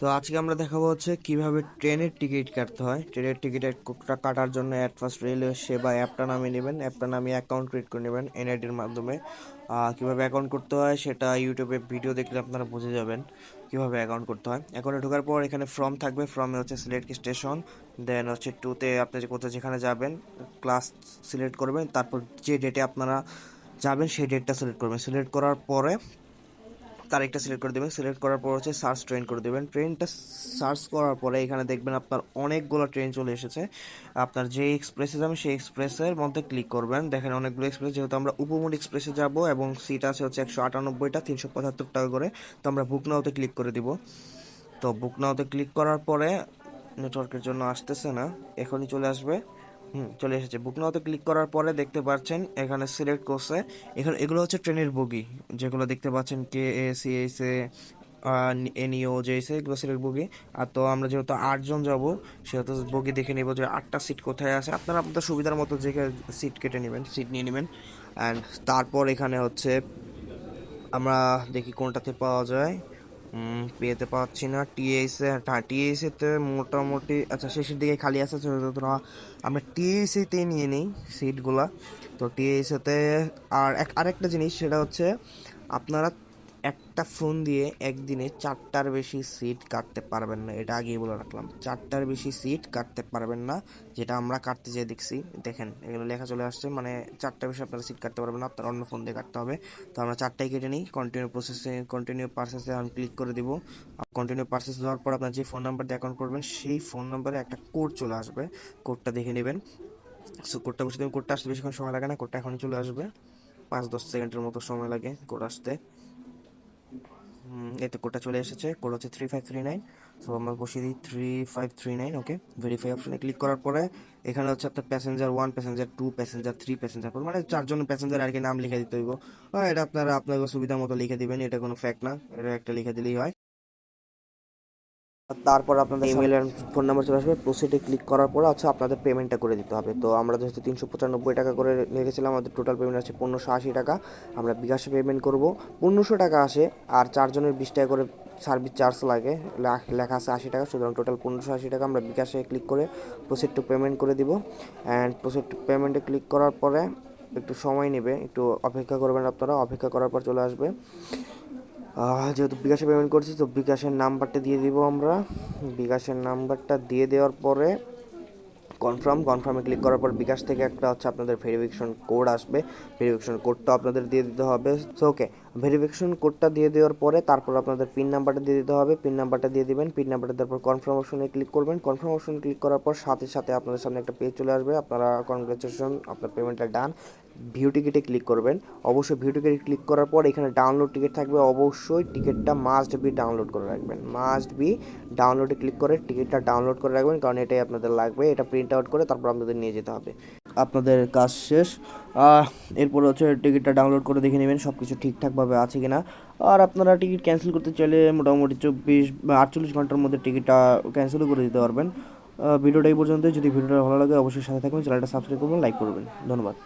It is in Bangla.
তো আজকে আমরা দেখাবো হচ্ছে কীভাবে ট্রেনের টিকিট কাটতে হয়। ট্রেনের টিকিটের কাটার জন্য অ্যাট ফার্স্ট রেলওয়ে সেবা অ্যাপটা নামিয়ে নেবেন। অ্যাপটা নামিয়ে অ্যাকাউন্ট ক্রিয়েট করে নেবেন এনআইডির মাধ্যমে। কীভাবে অ্যাকাউন্ট করতে হয় সেটা ইউটিউবে ভিডিও দেখলে আপনারা বুঝে যাবেন কীভাবে অ্যাকাউন্ট করতে হয়। অ্যাকাউন্টে ঢোকার পর এখানে ফর্ম থাকবে। ফর্মে হচ্ছে সিলেক্ট স্টেশন দেন হচ্ছে টুতে আপনি যে কোথাও যেখানে যাবেন ক্লাস সিলেক্ট করবেন, তারপর যে ডেটে আপনারা যাবেন সেই ডেটটা সিলেক্ট করবেন। সিলেক্ট করার পরে তারিখটা সিলেক্ট করে দেবেন। সিলেক্ট করার পর হচ্ছে সার্চ ট্রেন করে দেবেন। ট্রেনটা সার্চ করার পরে এখানে দেখবেন আপনার অনেকগুলো ট্রেন চলে এসেছে। আপনার যে এক্সপ্রেসে যাবেন, সেই এক্সপ্রেসের মধ্যে ক্লিক করবেন। দেখেন অনেকগুলো এক্সপ্রেস যেহেতু আমরা উপমুট এক্সপ্রেসে যাব এবং সিট আছে হচ্ছে একশো আটানব্বইটা, তিনশো পঁচাত্তর টাকা করে, তো আমরা বুক নাওতে ক্লিক করে দিব। তো বুক নাওতে ক্লিক করার পরে নেটওয়ার্কের জন্য আসতেছে না। এখনই চলে আসবে। হুম, চলে এসেছে। বুক নাওতে ক্লিক করার পরে দেখতে পাচ্ছেন এখানে সিলেক্ট করছে। এখানে এগুলো হচ্ছে ট্রেনের বগি, যেগুলো দেখতে পাচ্ছেন কে এ সি এস এ এনইও জেসে এগুলো সিলেক্ট বগি। আর তো আমরা যেহেতু আটজন যাব, সেহেতু বগি দেখে নেব যে আটটা সিট কোথায় আছে। আপনারা আপনাদের সুবিধার মতো যে সিট কেটে নেবেন সিট নিয়ে নেবেন। অ্যান্ড তারপর এখানে হচ্ছে আমরা দেখি কোনটাতে পাওয়া যায়। পেতে পাচ্ছি না। টিএসএ হ্যাঁ টিএসএতে মোটামুটি আচ্ছা শেষের দিকে খালি আছে না আমরা টিএসএতে নিয়ে নিই সিটগুলা তো টিএসএতে আর এক, আরেকটা জিনিস, সেটা হচ্ছে আপনারা একটা ফোন দিয়ে একদিনে চারটার বেশি সিট কাটতে পারবেন না। এটা আগেই বলে রাখলাম। চারটার বেশি সিট কাটতে পারবেন না, যেটা আমরা কাটতে যেয়ে দেখছি। দেখেন এগুলো লেখা চলে আসছে মানে চারটার বেশি আপনারা সিট কাটতে পারবেন না, আপনার অন্য ফোন দিয়ে কাটতে হবে। তো আমরা চারটাই কেটে নিই কন্টিনিউ প্রসেসে কন্টিনিউ পার্সেসে আমি ক্লিক করে দিব। কন্টিনিউ পার্সেস দেওয়ার পর আপনার যে ফোন নাম্বার দিয়ে অ্যাকাউন্ট করবেন, সেই ফোন নাম্বারে একটা কোড চলে আসবে। কোডটা দেখে নেবেন। সো কোডটা বসে দেবেন কোডটা আসতে বেশিক্ষণ সময় লাগে না কোডটা এখনই চলে আসবে। পাঁচ দশ সেকেন্ডের মতো সময় লাগে কোড আসতে। হুম, কোটা চলে এসেছে। কোড হচ্ছে three five three nine so আমরা বসিয়ে দিই three five three nine okay verify অপশনে ক্লিক করার পরে এখানে হচ্ছে আপনার passenger one passenger two passenger three passenger four মানে চারজন প্যাসেঞ্জার আর কি নাম লিখে দিতে হইব। এটা আপনারা আপনার সুবিধা মতো লিখে দিবেন এটা কোনো ফ্যাক্ট না এটা একটা লিখে দিলেই হয়। তারপর আপনাদের ইমেল এন্ড ফোন নাম্বার চলে আসবে। প্রসিডে ক্লিক করার পর হচ্ছে আপনাদের পেমেন্টটা করে দিতে হবে। তো আমরা যেহেতু তিনশো পঁচানব্বই টাকা করে রেখেছিলাম আমাদের টোটাল পেমেন্ট আছে পনেরোশো আশি টাকা। আমরা বিকাশে পেমেন্ট করব। পনেরোশো টাকা আসে আর চারজনের বিশ টাকা করে সার্ভিস চার্জ লাগে। লেখ- লেখা আছে আশি টাকা সুতরাং টোটাল পনেরোশো আশি টাকা আমরা বিকাশে ক্লিক করে প্রসিড টু পেমেন্ট করে দিব। অ্যান্ড প্রসিড টু পেমেন্টে ক্লিক করার পরে একটু সময় নেবে। একটু অপেক্ষা করবেন আপনারা। অপেক্ষা করার পর চলে আসবে। যেহেতু বিকাশে পেমেন্ট করছি, তো বিকাশের নাম্বারটা দিয়ে দিব আমরা। বিকাশের নাম্বারটা দিয়ে দেওয়ার পরে কনফার্ম কনফার্মে ক্লিক করার পর বিকাশ থেকে একটা হচ্ছে আপনাদের ভেরিফিকেশন কোড আসবে। ভেরিফিকেশন কোডটা আপনাদের দিয়ে দিতে হবে। সো ওকে ভেরিফিকেশন কোডটা দিয়ে দেওয়ার পরে তারপর আপনাদের পিন নাম্বারটা দিয়ে দিতে হবে। পিন নাম্বারটা দিয়ে দিবেন। পিন নাম্বারটা দেওয়ার পর কনফার্ম অপশনে ক্লিক করবেন। কনফার্ম অপশনে ক্লিক করার পর সাথে সাথে আপনাদের সামনে একটা পেজ চলে আসবে। আপনারা কনগ্রাচুলেশন আপনার পেমেন্টটা ডান ভিউ টিকিটে ক্লিক করবেন। অবশ্যই ভিউ টিকিটে ক্লিক করার পর এখানে ডাউনলোড টিকিট থাকবে। অবশ্যই টিকিটটা মাস্ট বি ডাউনলোড করে রাখবেন। মাস্ট বি ডাউনলোডে ক্লিক করে টিকিটটা ডাউনলোড করে রাখবেন। কারণ এটাই আপনাদের লাগবে। এটা প্রিন্ট আউট করে তারপর আপনাদের নিয়ে যেতে হবে। আপনাদের কাজ শেষ। এরপর হচ্ছে টিকিটটা ডাউনলোড করে দেখে নেবেন সব কিছু ঠিকঠাকভাবে আছে কিনা। আর আপনারা টিকিট ক্যান্সেল করতে চাইলে মোটামুটি চব্বিশ বা আটচল্লিশ ঘণ্টার মধ্যে টিকিটটা ক্যান্সেলও করে দিতে পারবেন। ভিডিওটা এই পর্যন্ত যদি ভিডিওটা ভালো লাগে, অবশ্যই সাথে থাকবেন। চ্যানেলটা সাবস্ক্রাইব করবেন লাইক করবেন। ধন্যবাদ।